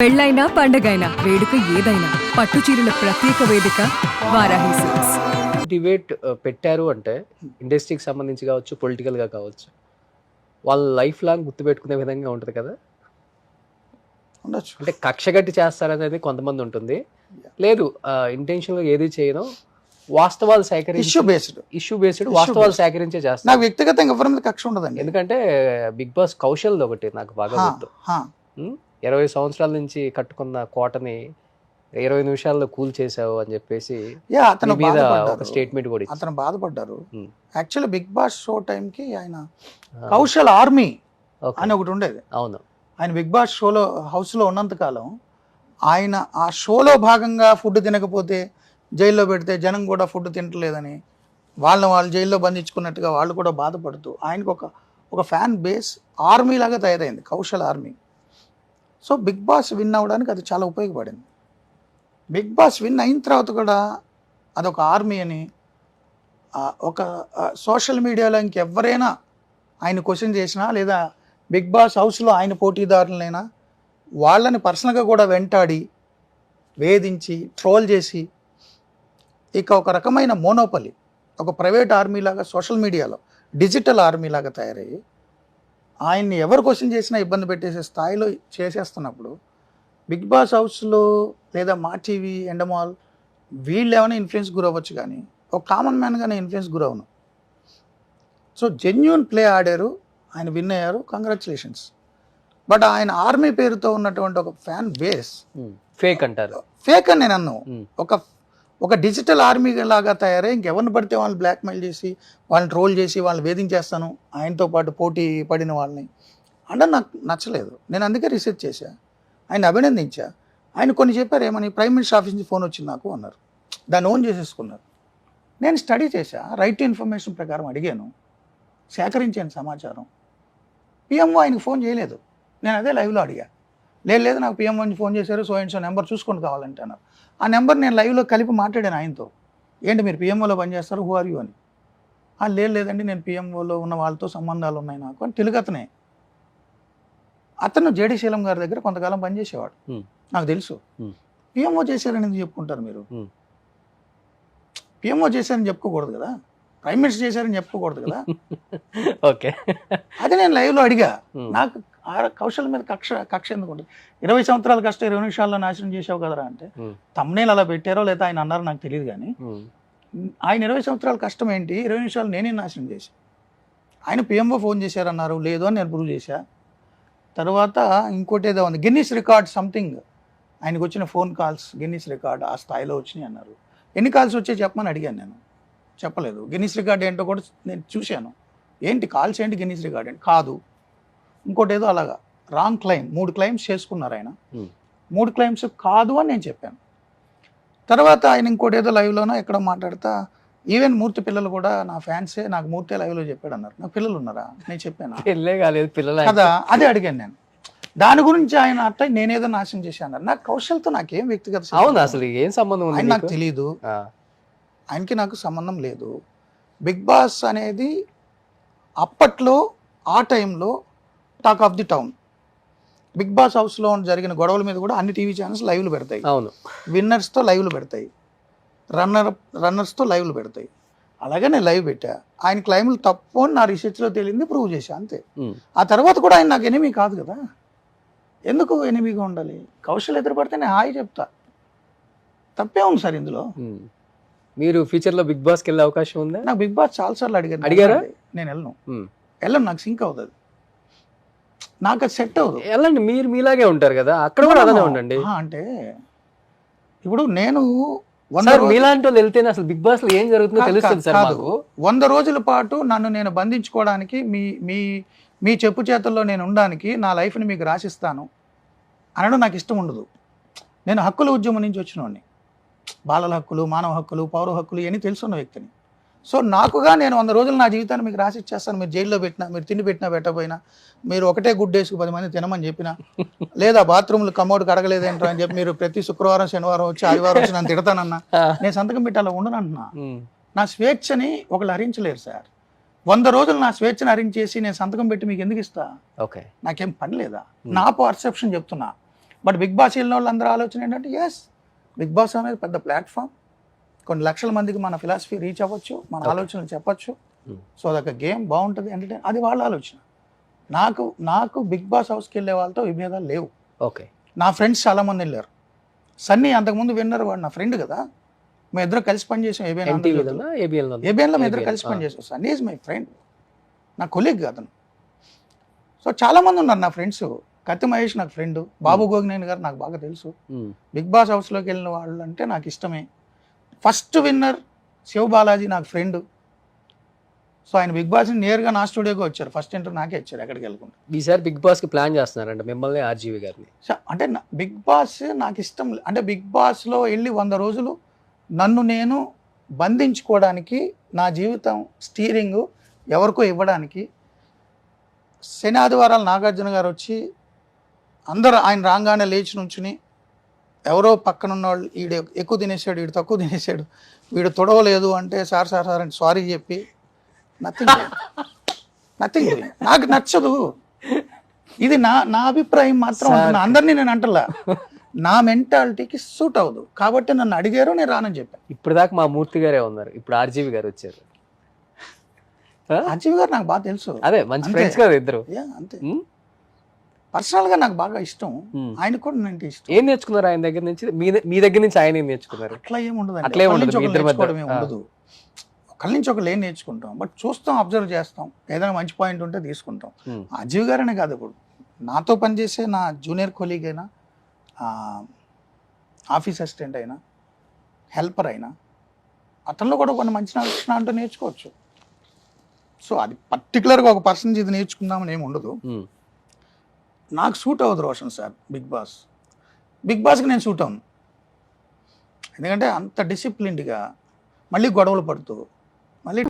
పెళ్ళైనా పండగైనా వేడుక ఏదైనా పట్టు చీరల ప్రత్యేక వేదిక వారాహి సిల్క్స్. డిబేట్ పెట్టారు అంటే ఇండస్ట్రీకి సంబంధించి కావచ్చు పొలిటికల్గా కావచ్చు వాళ్ళ లైఫ్ లాంగ్ గుర్తుపెట్టుకునే విధంగా ఉంటుంది కదా? ఉండొచ్చు. అంటే కక్షగట్టి చేస్తారనేది కొంతమంది ఉంటుంది. లేదు ఇంటెన్షన్గా ఏది చేయను. వాస్తవాలు ఇష్యూ సేకరించి బేస్డ్ ఇష్యూ బేస్డ్ వాస్తవాలు సేకరించే చేస్తారు. నాకు వ్యక్తిగతంగా ఎవరి మీద కక్ష ఉండదండి. ఎందుకంటే బిగ్ బాస్ కౌశల్ ఒకటి నాకు బాగా హా, గుర్తు. హా. ఉం? ఇరవై సంవత్సరాల నుంచి కట్టుకున్న కోటని ఇరవై నిమిషాల్లో కూల్ చేసావు అని చెప్పేసి యా అతను మీద ఒక స్టేట్మెంట్ కూడా. అతను బాధపడ్డారు. యాక్చువల్లీ బిగ్ బాస్ షో టైంకి ఆయన కౌశల్ ఆర్మీ. అని ఒకటి ఉండేది అవును ఆయన బిగ్ బాస్ షోలో హౌస్లో ఉన్నంతకాలం ఆయన ఆ షోలో భాగంగా ఫుడ్ తినకపోతే జైల్లో పెడితే జనం కూడా ఫుడ్ తినట్లేదని వాళ్ళని వాళ్ళు జైల్లో బంధించుకున్నట్టుగా వాళ్ళు కూడా బాధపడుతూ ఆయనకు ఒక ఒక ఫ్యాన్ బేస్ ఆర్మీ లాగా తయారైంది Kaushal army so Bigg Boss win అవ్వడానికి అది చాలా ఉపయోగపడింది. బిగ్ బాస్ విన్ అయిన తర్వాత కూడా అదొక ఆర్మీ అని ఒక సోషల్ మీడియాలో ఇంకెవరైనా ఆయన క్వశ్చన్ చేసినా లేదా బిగ్ బాస్ హౌస్లో ఆయన పోటీదారులనైనా వాళ్ళని పర్సనల్గా కూడా వెంటాడి వేధించి ట్రోల్ చేసి ఇక ఒక రకమైన మోనోపలి ఒక ప్రైవేట్ ఆర్మీలాగా సోషల్ మీడియాలో డిజిటల్ ఆర్మీలాగా తయారయ్యి ఆయన్ని ఎవరు క్వశ్చన్ చేసినా ఇబ్బంది పెట్టేసే స్థాయిలో చేసేస్తున్నప్పుడు బిగ్ బాస్ హౌస్లో లేదా మా టీవీ ఎండమాల్ వీళ్ళు ఏమైనా ఇన్ఫ్లుయెన్స్ గురవ్వచ్చు కానీ ఒక కామన్ మ్యాన్గానే ఇన్ఫ్లుయెన్స్ గురవను సో జెన్యున్ ప్లే ఆడారు ఆయన విన్ అయ్యారు కంగ్రాచులేషన్స్. బట్ ఆయన ఆర్మీ పేరుతో ఉన్నటువంటి ఒక ఫ్యాన్ బేస్ ఫేక్ అంటారు. ఫేక్ అని నేను అన్నాను ఉమ్. ఒక ఒక డిజిటల్ ఆర్మీ లాగా తయారై ఇంకెవరిని పడితే వాళ్ళని బ్లాక్మెయిల్ చేసి వాళ్ళని ట్రోల్ చేసి వాళ్ళని వేధించేస్తాను ఆయనతో పాటు పోటీ పడిన వాళ్ళని. అంటే నాకు నచ్చలేదు. నేను అందుకే రీసెర్చ్ చేశా. ఆయన అభినందించా. ఆయన కొన్ని చెప్పారు ఏమని? ప్రైమ్ మినిస్టర్ ఆఫీస్ నుంచి ఫోన్ వచ్చింది నాకు అన్నారు. దాన్ని ఓన్ చేసేసుకున్నారు. నేను స్టడీ చేశా. రైట్ టు ఇన్ఫర్మేషన్ ప్రకారం అడిగాను. సేకరించాను సమాచారం. పిఎంఓ ఆయనకు ఫోన్ చేయలేదు. నేను అదే లైవ్లో అడిగా. లేదు లేదు నాకు పిఎంఓ నుంచి ఫోన్ చేశారు సో అండ్ సో నెంబర్ చూసుకొని కావాలంటే అన్నారు. ఆ నెంబర్ నేను లైవ్లో కలిపి మాట్లాడాను ఆయనతో. ఏంటి మీరు పిఎంఓలో పనిచేస్తారు హూ ఆర్ యూ అని. "ఆ, లేదు లేదండి నేను పిఎంఓలో ఉన్న వాళ్ళతో సంబంధాలు ఉన్నాయి నాకు అని తెలుగు అతనే. అతను జేడి శీలం గారి దగ్గర కొంతకాలం పనిచేసేవాడు. నాకు తెలుసు. పిఎంఓ చేశారని ఎందుకు చెప్పుకుంటారు మీరు. పిఎంఓ చేశారని చెప్పుకోకూడదు కదా. ప్రైమ్ మినిస్టర్ చేశారని చెప్పుకోకూడదు కదా. ఓకే. అది నేను లైవ్లో అడిగా. నాకు ఆ కౌశల్ మీద కక్ష కక్ష ఎందుకు ఉంటుంది? ఇరవై సంవత్సరాల కష్టం ఇరవై నిమిషాల్లో నాశనం చేసావు కదరా అంటే. తమ్నేలు అలా పెట్టారో లేదా ఆయన అన్నారో నాకు తెలియదు కానీ. ఆయన ఇరవై సంవత్సరాల కష్టం ఏంటి? ఇరవై నిమిషాలు నేనే నాశనం చేశా. ఆయన పిఎంఓ ఫోన్ చేశారన్నారు లేదు అని నేను ప్రూవ్ చేశా. తర్వాత ఇంకోటి ఏదో ఉంది గిన్నీస్ రికార్డ్ సంథింగ్. ఆయనకు వచ్చిన ఫోన్ కాల్స్ గిన్నీస్ రికార్డ్ ఆ స్థాయిలో వచ్చినాయి అన్నారు. ఎన్ని కాల్స్ వచ్చాయి చెప్పమని అడిగాను నేను. చెప్పలేదు. గిన్నీస్ రికార్డ్ ఏంటో కూడా నేను చూశాను. ఏంటి కాల్స్ ఏంటి గిన్నీస్ రికార్డ్ ఏంటి? కాదు. ఇంకోటి ఏదో అలాగా. రాంగ్ క్లైమ్ మూడు క్లైమ్స్ చేసుకున్నారు ఆయన. Hmm. మూడు క్లైమ్స్ కాదు అని నేను చెప్పాను. తర్వాత ఆయన ఇంకోటి ఏదో లైవ్లోనో ఎక్కడో మాట్లాడతా ఈవెన్ మూర్తి పిల్లలు కూడా నా ఫ్యాన్సే నాకు మూర్తి లైవ్లో చెప్పాడు అన్నారు. నాకు పిల్లలు ఉన్నారా? నేను చెప్పాను? పెళ్ళే కాలేదు పిల్లల. కదా అదే అడిగాను నేను. దాని గురించి ఆయన అట్ట నేనేదో నాశనం చేశాను అన్నారు. నాకు కౌశల్తో నాకేం వ్యక్తిగత సంబంధం అవును? అసలు ఏం సంబంధం ఆయన నాకు? తెలియదు ఆయనకి నాకు సంబంధం లేదు. బిగ్ బాస్ అనేది అప్పట్లో ఆ టైంలో talk of the town. Bigg Boss హౌస్లో జరిగిన గొడవల మీద కూడా అన్ని టీవీ ఛానల్స్ లైవ్లు పెడతాయి. అవును. విన్నర్స్తో లైవ్లు పెడతాయి. రన్నర్ రన్నర్స్తో లైవ్లు పెడతాయి. అలాగే నేను లైవ్ పెట్టా. ఆయన క్లైమ్లు తప్పు అని నా రీసెర్చ్లో తేలింది ప్రూవ్ చేశా అంతే. ఆ తర్వాత కూడా ఆయన నాకు ఎనిమి కాదు కదా. ఎందుకు ఎనిమిగా ఉండాలి? కౌశల్ ఎదురుపడితే నేను హాయి చెప్తా. తప్పే ఉంది సార్ ఇందులో. మీరు ఫ్యూచర్లో బిగ్ బాస్కి వెళ్ళే అవకాశం ఉందా? నాకు బిగ్ బాస్ చాలాసార్లు అడిగారు. అడిగారా? నేను వెళ్ళను. వెళ్ళను నాకు సింక్ అవుతుంది. నాకు అది సెట్ అవ్వదు. వెళ్ళండి మీరు మీలాగే ఉంటారు కదా అక్కడ కూడా అలానే ఉండండి. అంటే ఇప్పుడు నేను వంద సార్ రోజులు- మీలాంటి వాళ్ళు వెళ్తేనే అసలు బిగ్ బాస్లో ఏం జరుగుతుందో తెలుస్తుంది సార్ కాదు. వంద రోజుల పాటు నన్ను నేను బంధించుకోవడానికి మీ మీ మీ చెప్పు చేతుల్లో నేను ఉండడానికి నా లైఫ్ని మీకు రాసిస్తాను అనడం నాకు ఇష్టం ఉండదు. నేను హక్కుల ఉద్యమం నుంచి వచ్చినోడిని. బాలల హక్కులు మానవ హక్కులు పౌర హక్కులు ఇవన్నీ తెలుసున్న వ్యక్తిని. సో నాకుగా నేను వంద రోజులు నా జీవితాన్ని మీకు రాసి ఇచ్చేస్తాను. మీరు జైల్లో పెట్టినా మీరు తిండి పెట్టినా పెట్టకపోయినా మీరు ఒకటే గుడ్ డేస్కి పది మంది తినమని చెప్పినా లేదా బాత్రూమ్లు కమోడ్ కడగలేదేంటో అని చెప్పి మీరు ప్రతి శుక్రవారం శనివారం వచ్చి ఆదివారం వచ్చి నన్ను తిడతానన్నా నేను సంతకం పెట్టి అలా ఉండనంటున్నా. నా స్వేచ్ఛని ఒకళ్ళు హరించలేరు సార్. వంద రోజులు నా స్వేచ్ఛను హరించేసి నేను సంతకం పెట్టి మీకు ఎందుకు ఇస్తా? ఓకే. నాకేం పని లేదా? నా పర్సెప్షన్ చెప్తున్నా. బట్ బిగ్ బాస్ వెళ్ళిన వాళ్ళు అందరూ ఆలోచన ఏంటంటే ఎస్ బిగ్ బాస్ అనేది పెద్ద ప్లాట్ఫామ్. కొన్ని లక్షల మందికి మన ఫిలాసఫీ రీచ్ అవ్వచ్చు మన ఆలోచనలు చెప్పొచ్చు. Hmm. సో అదొక గేమ్ బాగుంటుంది. అంటే అది వాళ్ళ ఆలోచన. నాకు నాకు బిగ్ బాస్ హౌస్కి వెళ్ళే వాళ్ళతో విభేదాలు లేవు. ఓకే నా ఫ్రెండ్స్ చాలామంది వెళ్ళారు. సన్నీ అంతకుముందు విన్నర్ వాడు నా ఫ్రెండ్ కదా. మేము ఇద్దరు కలిసి పనిచేసాం ఏబిఎన్ ఏబిఎన్లో మేము ఇద్దరు కలిసి. పనిచేసాం సన్నీ ఈజ్ మై ఫ్రెండ్ నా కొలీగ్ అతను. సో చాలామంది ఉన్నారు నా ఫ్రెండ్స్ కత్తి మహేష్ నాకు ఫ్రెండ్ బాబు గోగినేని గారు నాకు బాగా తెలుసు. బిగ్ బాస్ హౌస్లోకి వెళ్ళిన వాళ్ళు అంటే నాకు ఇష్టమే. ఫస్ట్ విన్నర్ శివ బాలాజీ నాకు ఫ్రెండ్. సో ఆయన బిగ్ బాస్ నేరుగా నా స్టూడియోకి వచ్చారు. ఫస్ట్ ఇంటర్ నాకే ఇచ్చారు ఎక్కడికి వెళ్ళకుండా. ఈసారి బిగ్ బాస్కి ప్లాన్ చేస్తున్నారంట మిమ్మల్ని ఆర్జీవి గారిని. అంటే నా- బిగ్ బాస్ నాకు ఇష్టం అంటే బిగ్ బాస్లో వెళ్ళి వంద రోజులు నన్ను నేను బంధించుకోవడానికి నా జీవితం స్టీరింగ్ ఎవరికో ఇవ్వడానికి శని ఆదివారాలు నాగార్జున గారు వచ్చి అందరూ ఆయన రాగానే లేచి నుంచుని ఎవరో పక్కన ఉన్న వాళ్ళు ఈడు ఎక్కువ తినేసాడు వీడు తక్కువ తినేసాడు వీడు తొడవలేదు అంటే సార్ సార్ సార్ అని సారీ చెప్పి నథింగ్ నథింగ్ నాకు నచ్చదు. ఇది నా నా అభిప్రాయం మాత్రం. అందరినీ నేను అంటలా. నా మెంటాలిటీకి సూట్ అవ్వదు. కాబట్టి నన్ను అడిగారు నేను రానని చెప్పాను ఇప్పుడు దాకా మా మూర్తి గారే ఉన్నారు. ఇప్పుడు ఆర్జీవి గారు వచ్చారు. ఆ? అజీవ్ గారు నాకు బాగా తెలుసు. అదే మంచి. ఫ్రెండ్స్ కదా ఇద్దరు. అంతే. ఉమ్? పర్సనల్గా నాకు బాగా ఇష్టం. ఉమ్. ఆయనకు కూడా నేను ఇష్టం. ఏం నేర్చుకున్నారు ఆయన దగ్గర నుంచి? మీ మీ దగ్గర నుంచి ఆయన ఏం నేర్చుకున్నారు? అట్లా ఏం ఉండదు అట్లా ఉండదు, ఒకళ్ళ నుంచి ఒకళ్ళు ఏం నేర్చుకుంటాం? బట్ చూస్తాం అబ్జర్వ్ చేస్తాం. ఏదైనా మంచి పాయింట్ ఉంటే తీసుకుంటాం. అజీవ్ గారనే కాదు ఇప్పుడు. నాతో పనిచేసే నా జూనియర్ కొలీగ్ అయినా ఆఫీస్ అసిస్టెంట్ అయినా హెల్పర్ అయినా అతనిలో కూడా కొన్ని మంచి లక్షణాలు అంటూ నేర్చుకోవచ్చు. సో అది పర్టికులర్గా ఒక పర్సన్ ఇది నేర్చుకుందామని ఏమి ఉండదు. నాకు సూట్ అవ్వదు Roshan sir Bigg Boss. Big బాస్కి నేను సూట్ అవును ఎందుకంటే అంత డిసిప్లిన్డ్గా మళ్ళీ గొడవలు పడుతూ మళ్ళీ